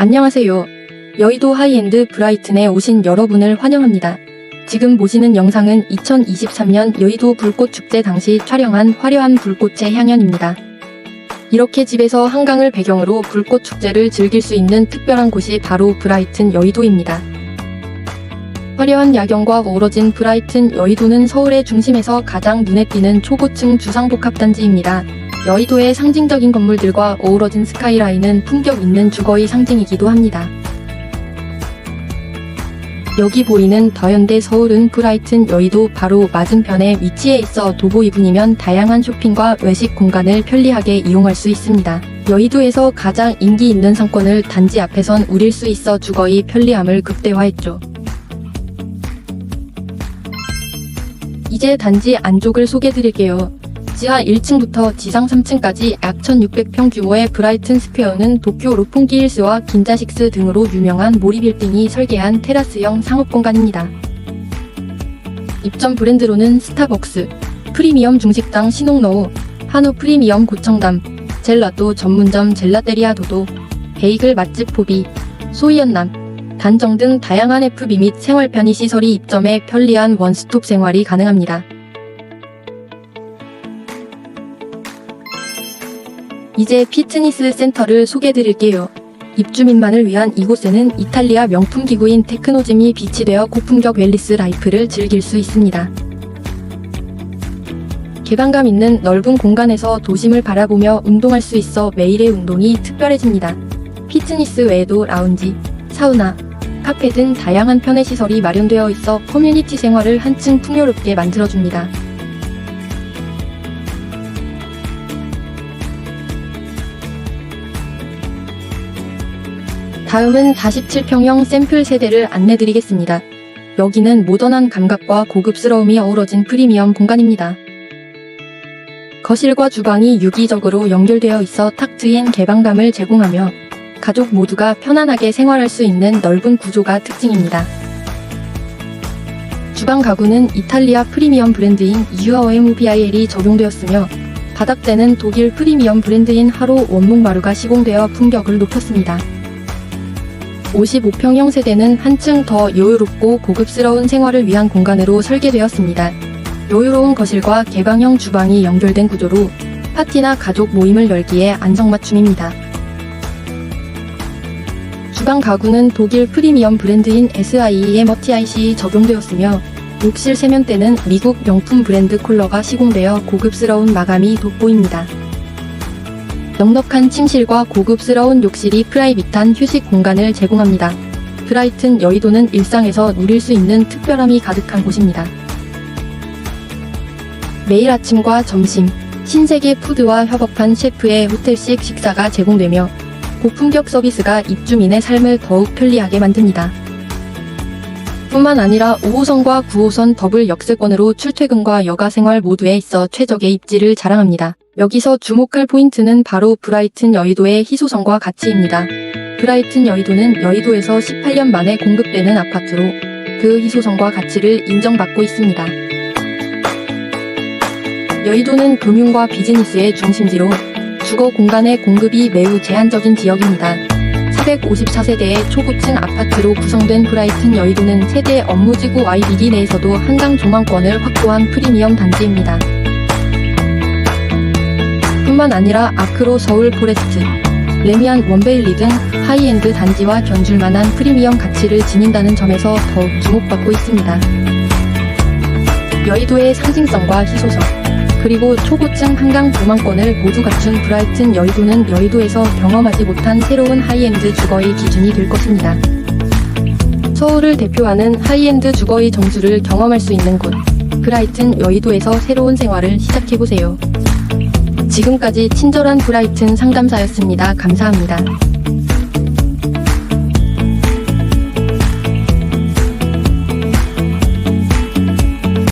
안녕하세요. 여의도 하이엔드 브라이튼에 오신 여러분을 환영합니다. 지금 보시는 영상은 2023년 여의도 불꽃 축제 당시 촬영한 화려한 불꽃의 향연입니다. 이렇게 집에서 한강을 배경으로 불꽃 축제를 즐길 수 있는 특별한 곳이 바로 브라이튼 여의도입니다. 화려한 야경과 어우러진 브라이튼 여의도는 서울의 중심에서 가장 눈에 띄는 초고층 주상복합단지입니다. 여의도의 상징적인 건물들과 어우러진 스카이라인은 품격 있는 주거의 상징이기도 합니다. 여기 보이는 더현대 서울은 브라이튼 여의도 바로 맞은편에 위치해 있어 도보 2분이면 다양한 쇼핑과 외식 공간을 편리하게 이용할 수 있습니다. 여의도에서 가장 인기 있는 상권을 단지 앞에선 우릴 수 있어 주거의 편리함을 극대화했죠. 이제 단지 안쪽을 소개드릴게요. 지하 1층부터 지상 3층까지 약 1600평 규모의 브라이튼 스퀘어는 도쿄 로풍기 힐스와 긴자식스 등으로 유명한 모리빌딩이 설계한 테라스형 상업공간입니다. 입점 브랜드로는 스타벅스, 프리미엄 중식당 신홍노우, 한우 프리미엄 고청담, 젤라또 전문점 젤라테리아 도도, 베이글 맛집 포비, 소이연남, 단정 등 다양한 FB 및 생활 편의 시설이 입점해 편리한 원스톱 생활이 가능합니다. 이제 피트니스 센터를 소개드릴게요. 입주민만을 위한 이곳에는 이탈리아 명품 기구인 테크노짐이 비치되어 고품격 웰리스 라이프를 즐길 수 있습니다. 개방감 있는 넓은 공간에서 도심을 바라보며 운동할 수 있어 매일의 운동이 특별해집니다. 피트니스 외에도 라운지, 사우나, 카페 등 다양한 편의 시설이 마련되어 있어 커뮤니티 생활을 한층 풍요롭게 만들어줍니다. 다음은 47평형 샘플 세대를 안내드리겠습니다. 여기는 모던한 감각과 고급스러움이 어우러진 프리미엄 공간입니다. 거실과 주방이 유기적으로 연결되어 있어 탁 트인 개방감을 제공하며 가족 모두가 편안하게 생활할 수 있는 넓은 구조가 특징입니다. 주방 가구는 이탈리아 프리미엄 브랜드인 UOMVIL이 적용되었으며 바닥재는 독일 프리미엄 브랜드인 하로 원목마루가 시공되어 품격을 높였습니다. 55평형 세대는 한층 더 여유롭고 고급스러운 생활을 위한 공간으로 설계되었습니다. 여유로운 거실과 개방형 주방이 연결된 구조로 파티나 가족 모임을 열기에 안성맞춤입니다. 주방 가구는 독일 프리미엄 브랜드인 SIE의 머티IC이 적용되었으며 욕실 세면대는 미국 명품 브랜드 콜러가 시공되어 고급스러운 마감이 돋보입니다. 넉넉한 침실과 고급스러운 욕실이 프라이빗한 휴식 공간을 제공합니다. 브라이튼 여의도는 일상에서 누릴 수 있는 특별함이 가득한 곳입니다. 매일 아침과 점심, 신세계 푸드와 협업한 셰프의 호텔식 식사가 제공되며 고품격 서비스가 입주민의 삶을 더욱 편리하게 만듭니다. 뿐만 아니라 5호선과 9호선 더블 역세권으로 출퇴근과 여가 생활 모두에 있어 최적의 입지를 자랑합니다. 여기서 주목할 포인트는 바로 브라이튼 여의도의 희소성과 가치입니다. 브라이튼 여의도는 여의도에서 18년 만에 공급되는 아파트로 그 희소성과 가치를 인정받고 있습니다. 여의도는 금융과 비즈니스의 중심지로 주거 공간의 공급이 매우 제한적인 지역입니다. 454세대의 초고층 아파트로 구성된 브라이튼 여의도는 세대 업무지구 YBD 내에서도 한강 조망권을 확보한 프리미엄 단지입니다. 뿐만 아니라 아크로 서울 포레스트, 레미안 원베일리 등 하이엔드 단지와 견줄만한 프리미엄 가치를 지닌다는 점에서 더욱 주목받고 있습니다. 여의도의 상징성과 희소성, 그리고 초고층 한강 조망권을 모두 갖춘 브라이튼 여의도는 여의도에서 경험하지 못한 새로운 하이엔드 주거의 기준이 될 것입니다. 서울을 대표하는 하이엔드 주거의 정수를 경험할 수 있는 곳, 브라이튼 여의도에서 새로운 생활을 시작해보세요. 지금까지 친절한 브라이튼 상담사였습니다. 감사합니다.